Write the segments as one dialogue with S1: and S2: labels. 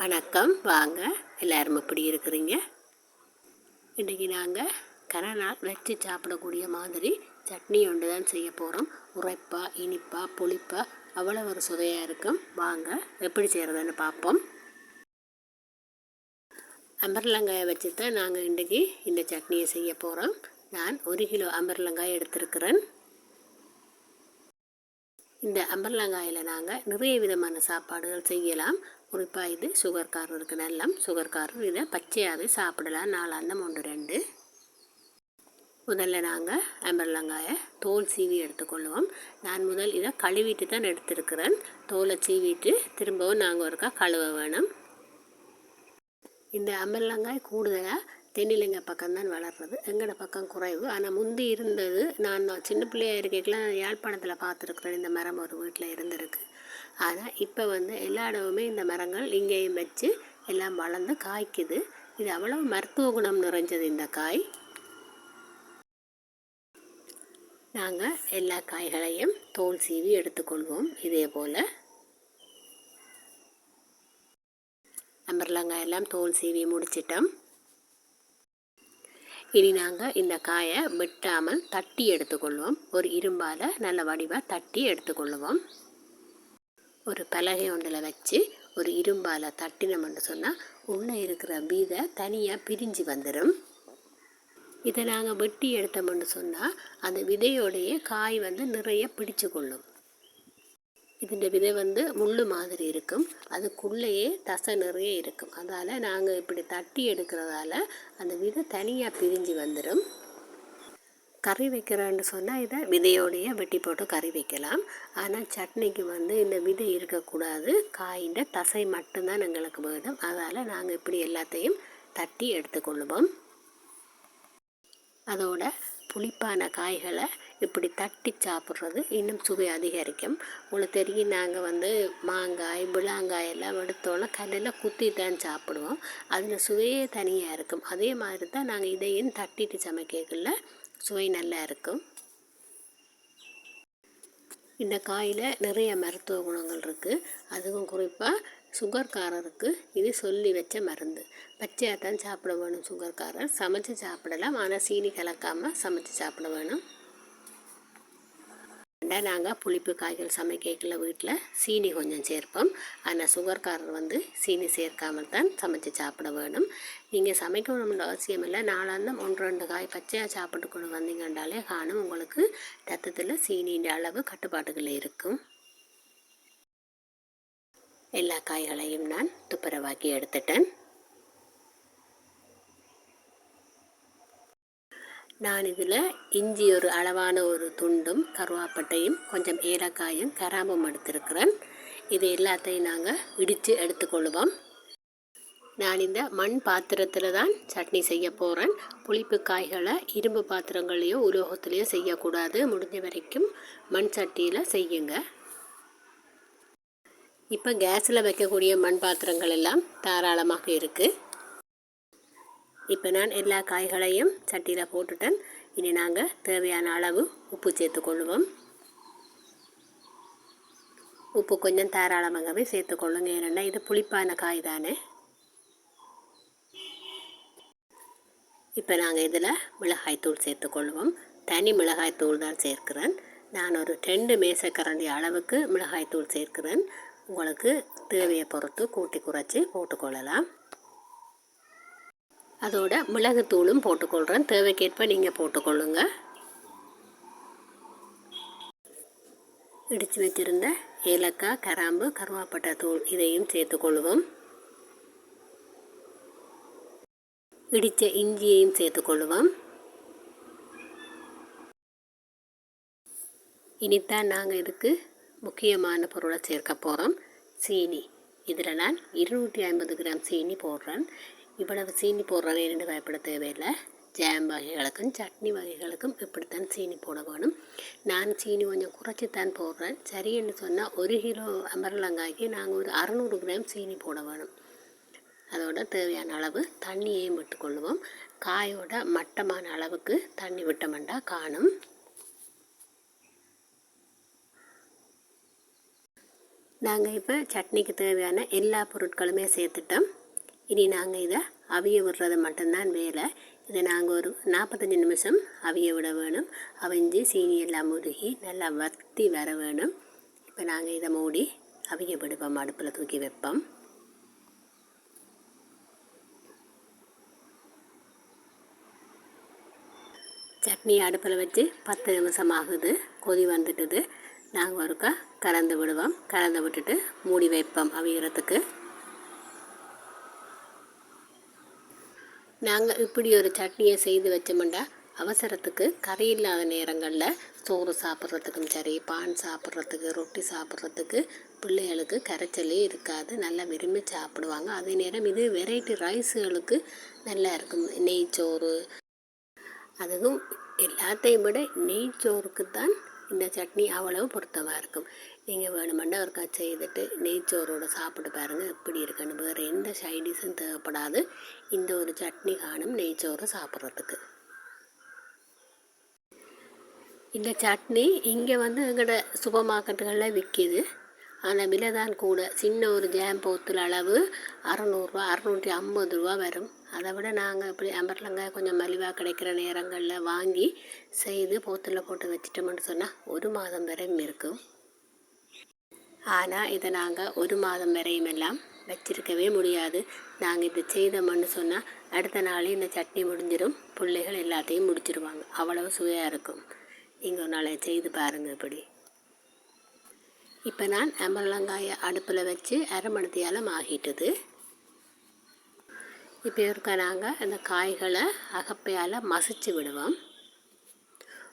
S1: வணக்கம். வாங்க எல்லாரும் எப்படி இருக்கிறீங்க? இன்றைக்கி நாங்கள் கரநாள் வச்சு சாப்பிடக்கூடிய மாதிரி சட்னி ஒன்று தான் செய்ய போகிறோம் உரைப்பா இனிப்பா புளிப்பா அவ்வளோ ஒரு சுவையாக இருக்கும். வாங்க எப்படி செய்கிறதுன்னு பார்ப்போம். அம்பர்லங்காயை வச்சு தான் நாங்கள் இன்றைக்கி இந்த சட்னியை செய்ய போகிறோம் நான் ஒரு கிலோ அம்பர்லங்காய் எடுத்திருக்கிறேன். இந்த அம்பர்லங்காயில் நாங்கள் நிறைய விதமான சாப்பாடுகள் செய்யலாம். குறிப்பாக இது சுகர்காரருக்கு நல்லம் சுகர்காரர் இதை பச்சையாகவே சாப்பிடலாம். நாலாந்தம் ஒன்று ரெண்டு. முதல்ல நாங்கள் அம்பர்லங்காயை தோல் சீவி எடுத்துக்கொள்வோம் நான் முதல் இதை கழுவிட்டு தான் எடுத்திருக்கிறேன். தோலை சீவிட்டு திரும்பவும் நாங்கள் ஒருக்கா கழுவ வேணும். இந்த அம்பர்லங்காய் கூடுதலாக தென்னிலங்க பக்கம்தான் வளர்றது. எங்களோட பக்கம் குறைவு. ஆனால் முந்தி இருந்தது நான் சின்ன பிள்ளையாக இருக்கலாம் யாழ்ப்பாணத்தில் பார்த்துருக்குறேன். இந்த மரம் ஒரு வீட்டில் இருந்திருக்கு. ஆனால் இப்போ வந்து எல்லா இடமுமே இந்த மரங்கள் இங்கேயும் வச்சு எல்லாம் வளர்ந்து காய்க்குது. இது அவ்வளோ மருத்துவ குணம் நிறைஞ்சது இந்த காய். நாங்கள் எல்லா காய்களையும் தோல் சீவி எடுத்துக்கொள்வோம் இதே போல். அம்பர்லங்காய் எல்லாம் தோல் சீவி முடிச்சிட்டோம். இனி நாங்கள் இந்த காயை வெட்டாமல் தட்டி எடுத்துக்கொள்வோம் ஒரு இரும்பால் நல்ல வடிவாக தட்டி எடுத்துக்கொள்வோம் ஒரு பலகை ஒன்றில் வச்சு ஒரு இரும்பால் தட்டினோம்னு சொன்னால் உள்ளே இருக்கிற பீதை தனியாக பிரிஞ்சு வந்துடும் இதை நாங்கள் வெட்டி எடுத்தோம்னு சொன்னால் அந்த விதையோடைய காய் வந்து நிறைய பிடிச்சு கொள்ளும். இதன் விதை வந்து முள் மாதிரி இருக்கும். அதுக்குள்ளேயே தசை நிறைய இருக்கும். அதால் நாங்கள் இப்படி தட்டி எடுக்கிறதால அந்த விதை தனியாக பிரிஞ்சு வந்துடும் கறி வைக்கிறேன்னு சொன்னால் இதை விதையோடைய வெட்டி போட்டு கறி வைக்கலாம். ஆனால் சட்னிக்கு வந்து இந்த விதை இருக்கக்கூடாது. காயின் தசை மட்டும்தான் எங்களுக்கு வேணும். அதால் நாங்கள் இப்படி எல்லாத்தையும் தட்டி எடுத்துக்கொள்ளுவோம். அதோட புளிப்பான காய்களை இப்படி தட்டி சாப்பிட்றது இன்னும் சுவை அதிகரிக்கும். உங்களுக்கு தெரியும் நாங்கள் வந்து மாங்காய் விளாங்காய் எல்லாம் எடுத்தோன்னா கல்லில் குத்தி தான் சாப்பிடுவோம். அதில் சுவையே தனியாக இருக்கும். அதே மாதிரி தான் நாங்கள் இதையும் தட்டிட்டு சமைக்கல சுவை நல்லா இருக்கும். இந்த காயில் நிறைய மருத்துவ குணங்கள் இருக்குது அதுவும் குறிப்பாக சுகர்காரருக்கு இது சொல்லி வச்ச மருந்து. பச்சையாக தான் சாப்பிட வேணும் சுகர்காரர். சமைச்சு சாப்பிடலாம். ஆனால் சீனி கலக்காமல் சமைச்சு சாப்பிட வேணும். நாங்கள் புளிப்பு காய்கள் சமைக்கல வீட்டில் சீனி கொஞ்சம் சேர்ப்போம். ஆனால் சுகர்காரர் வந்து சீனி சேர்க்காமல் தான் சமைச்சு சாப்பிட வேணும். நீங்கள் சமைக்கணும்னு அவசியம் இல்லை. நாளாந்தம் ஒன்று ரெண்டு காய் பச்சையாக சாப்பிட்டு கொண்டு வந்தீங்கன்றாலே காணும். உங்களுக்கு ரத்தத்தில் சீனியின் அளவு கட்டுப்பாடுகள் இருக்கும். எல்லா காய்களையும் நான் துப்புரவாக்கி எடுத்துட்டேன். நான் இதில் இஞ்சி ஒரு அளவான ஒரு துண்டும் கருவாப்பட்டையும் கொஞ்சம் ஏலக்காயும் கராம்பும் எடுத்திருக்கிறேன். இது எல்லாத்தையும் நாங்கள் இடித்து எடுத்துக்கொள்வோம். நான் இந்த மண் பாத்திரத்தில் தான் சட்னி செய்ய போகிறேன் புளிப்பு காய்களை இரும்பு பாத்திரங்களையோ உலோகத்துலேயோ செய்யக்கூடாது. முடிஞ்ச வரைக்கும் மண் சட்டியில் செய்யுங்க. இப்போ கேஸில் வைக்கக்கூடிய மண் பாத்திரங்கள் எல்லாம் தாராளமாக இருக்குது இப்போ நான் எல்லா காய்களையும் சட்டியில் போட்டுட்டேன். இனி நாங்கள் தேவையான அளவு உப்பு சேர்த்துக்கொள்வோம் உப்பு கொஞ்சம் தாராளமாகவே சேர்த்துக்கொள்ளுங்க ஏன்னா இது புளிப்பான காய் தானே. இப்போ நாங்கள் இதில் மிளகாய்த்தூள் சேர்த்துக்கொள்வோம் தனி மிளகாய்த்தூள் தான் சேர்க்கிறேன். நான் ஒரு ரெண்டு மேசக்கரண்டி அளவுக்கு மிளகாய்த்தூள் சேர்க்கிறேன். உங்களுக்கு தேவையை பொறுத்து கூட்டி குறைச்சி போட்டுக்கொள்ளலாம் அதோட மிளகுத்தூளும் போட்டுக்கொள்கிறேன் தேவைக்கேற்ப நீங்கள் போட்டுக்கொள்ளுங்க. இடித்து வச்சுருந்த ஏலக்காய் கராம்பு கருவாப்பட்டை தூள் இதையும் சேர்த்துக்கொள்வோம் இடித்த இஞ்சியையும் சேர்த்துக்கொள்வோம் இனித்தான் நாங்கள் இதுக்கு முக்கியமான பொருளை சேர்க்க போகிறோம் சீனி. இதில் நான் இருநூற்றி ஐம்பது கிராம் சீனி போடுறேன். இவ்வளவு சீனி போடுறேன் இரண்டு பயப்பட தேவையில்லை. ஜாம் வகைகளுக்கும் சட்னி வகைகளுக்கும் இப்படித்தான் சீனி போட வேணும். நான் சீனி கொஞ்சம் குறைச்சித்தான் போடுறேன். சரின்னு சொன்னால் ஒரு கிலோ அமரலங்காய்க்கு நாங்கள் ஒரு அறநூறு கிராம் சீனி போட வேணும். அதோட தேவையான அளவு தண்ணியையும் விட்டுக்கொள்ளுவோம். காயோட மட்டமான அளவுக்கு தண்ணி விட்டோம்னா காணும். நாங்கள் இப்போ சட்னிக்கு தேவையான எல்லா பொருட்களுமே சேர்த்துட்டோம். இனி நாங்கள் இதை அவிய விடுறது மட்டும்தான் வேலை. இதை நாங்கள் ஒரு நாற்பத்தஞ்சு நிமிஷம் அவிய விட வேணும். அவிஞ்சு சீனி எல்லாம் முருகி நல்லா வத்தி வர வேணும். இப்போ நாங்கள் இதை மூடி அவிய விடுவோம். அடுப்பில் தூக்கி வைப்போம். சட்னி அடுப்பில் வச்சு பத்து நிமிஷம் ஆகுது. கொதி வந்துட்டுது. நாங்கள் ஒருக்கா கலந்து விடுவோம். கலந்து விட்டுட்டு மூடி வைப்போம் அவியறதுக்கு. நாங்கள் இப்படி ஒரு சட்னியை செய்து வச்சோம்டா அவசரத்துக்கு கறி இல்லாத நேரங்களில் சோறு சாப்பிட்றதுக்கும் சரி பான் சாப்பிட்றதுக்கு ரொட்டி சாப்பிட்றதுக்கு பிள்ளைகளுக்கு கரைச்சலே இருக்காது. நல்லா விரும்பி சாப்பிடுவாங்க. அதே நேரம் இது வெரைட்டி ரைஸுகளுக்கு நல்லா இருக்கும். நெய்ச்சோறு அதுவும் எல்லாத்தையும் விட நெய்ச்சோறுக்கு தான் இந்த சட்னி அவ்வளவு பொருத்தமாக இருக்கும். நீங்கள் வேணுமெண்டா கட் செய்துட்டு நெய்ச்சோரோடு சாப்பிட்டு பாருங்கள் எப்படி இருக்குன்னு. வேறு எந்த சைடிஸும் தேவைப்படாது. இந்த ஒரு சட்னி காணும் நெய்ச்சோறு சாப்பிட்றதுக்கு. இந்த சட்னி இங்கே வந்து எங்களோட சூப்பர் மார்க்கெட்டுகளில் விற்கிது அந்த விலை தான் கூட. சின்ன ஒரு ஜாம் போத்தில் அளவு அறநூறுரூவா அறநூற்றி ஐம்பது ரூபா வரும். அதை விட நாங்கள் இப்படி அம்பர்லங்காய் கொஞ்சம் மலிவாக கிடைக்கிற நேரங்களில் வாங்கி செய்து போத்தில் போட்டு வச்சிட்டோம்னு சொன்னால் ஒரு மாதம் வரையும் இருக்கும். ஆனால் இதை நாங்கள் ஒரு மாதம் வரையும் எல்லாம் வச்சிருக்கவே முடியாது. நாங்கள் இது செய்தோம்னு சொன்னால் அடுத்த நாளே இந்த சட்னி முடிஞ்சிடும் பிள்ளைகள் எல்லாத்தையும் முடிச்சிருவாங்க. அவ்வளவு சுவையாக இருக்கும். நீங்கள் ஒரு நாளை செய்து பாருங்கள் இப்படி. இப்போ நான் அம்பலங்காயை அடுப்பில் வச்சு அரை மணித்தியாலம் ஆகிட்டுது இப்போ இருக்க நாங்கள் அந்த காய்களை அகப்பையால் மசிச்சு விடுவோம்.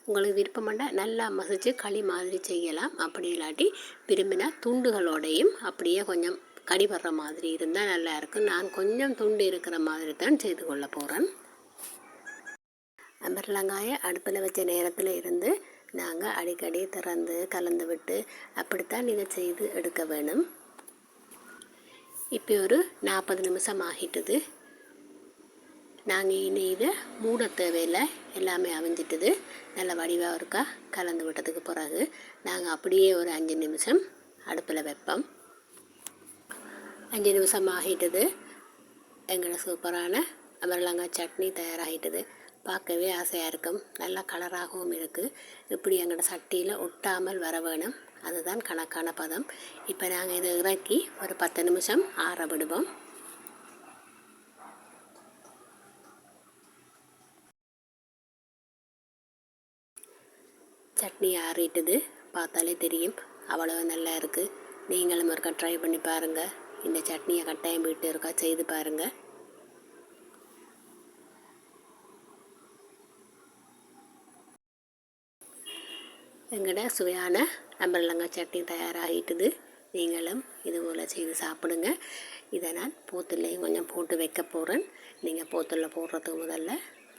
S1: உங்களுக்கு விருப்பமாண்டா நல்லா மசிச்சு களி மாதிரி செய்யலாம். அப்படி இல்லாட்டி விரும்பினா துண்டுகளோடையும் அப்படியே கொஞ்சம் கடிபடுற மாதிரி இருந்தால் நல்லா இருக்கும். நான் கொஞ்சம் துண்டு இருக்கிற மாதிரி தான் செய்து கொள்ள போகிறேன் அம்பர்லங்காயை அடுப்பில் வச்ச நேரத்தில் இருந்து நாங்கள் அடிக்கடி திறந்து கலந்து விட்டு அப்படித்தான் நீங்கள் செய்து எடுக்க வேணும். இப்போ ஒரு நாற்பது நிமிஷம் ஆகிட்டுது. நாங்கள் இனி இதை மூட தேவையில்லை. எல்லாமே அவிஞ்சிட்டுது. நல்ல வடிவாக இருக்கா? கலந்து விட்டதுக்கு பிறகு நாங்கள் அப்படியே ஒரு அஞ்சு நிமிஷம் அடுப்பில் வைப்போம். அஞ்சு நிமிஷம் ஆகிட்டுது. எங்களோட சூப்பரான அமரலங்காய் சட்னி தயாராகிட்டுது. பார்க்கவே ஆசையாக இருக்கும். நல்லா கலராகவும் இருக்குது இப்படி எங்களோட சட்டியில் ஒட்டாமல் வர வேணும்? அதுதான் கணக்கான பதம். இப்போ நாங்கள் இதை இறக்கி ஒரு பத்து நிமிஷம் ஆற விடுவோம். சட்னி ஆறிட்டுது. பார்த்தாலே தெரியும். அவ்வளோ நல்லா இருக்குது நீங்களும் ஒருக்கா ட்ரை பண்ணி பாருங்கள் இந்த சட்னியை கட்டாயம் வீட்டு இருக்கா செய்து பாருங்கள் எங்கட சுவையான நம்பலங்காய் சட்னி தயாராகிட்டுது நீங்களும் இது போல் செய்து சாப்பிடுங்க. இதை நான் போத்துலேயும் கொஞ்சம் போட்டு வைக்க போகிறேன் நீங்கள் போத்தில் போடுறதுக்கு முதல்ல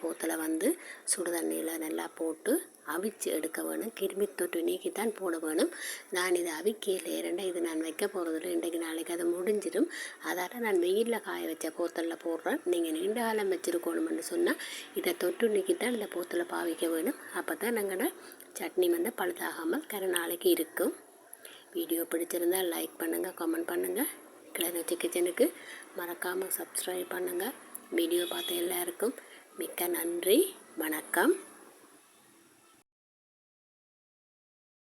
S1: போத்தில் வந்து சுடு தண்ணியில் நல்லா போட்டு அவிச்சு எடுக்க வேணும். கிருமி தொட்டு நீக்கி தான் போட வேணும். நான் இதை அவிக்கையில் இரண்டா இது நான் வைக்க போகிறதில்ல இன்றைக்கு நாளைக்கு அது முடிஞ்சிடும் அதால் நான் வெயிலில் காய வச்ச போத்தலில் போடுறேன். நீங்கள் நீண்ட காலம் வச்சுருக்கணும்னு சொன்னால் இதை தொட்டு நீக்கி தான் இந்த போத்தில் பாவிக்க வேணும். அப்போ தான் நாங்கள் சட்னி வந்து பழுதாகாமல் கரை நாளைக்கு இருக்கும். வீடியோ பிடிச்சிருந்தால் லைக் பண்ணுங்கள் கமெண்ட் பண்ணுங்கள் கிளர்ச்சி கிச்சனுக்கு மறக்காமல் சப்ஸ்கிரைப் பண்ணுங்கள் வீடியோ பார்த்த எல்லாருக்கும் மிக்க நன்றி வணக்கம்.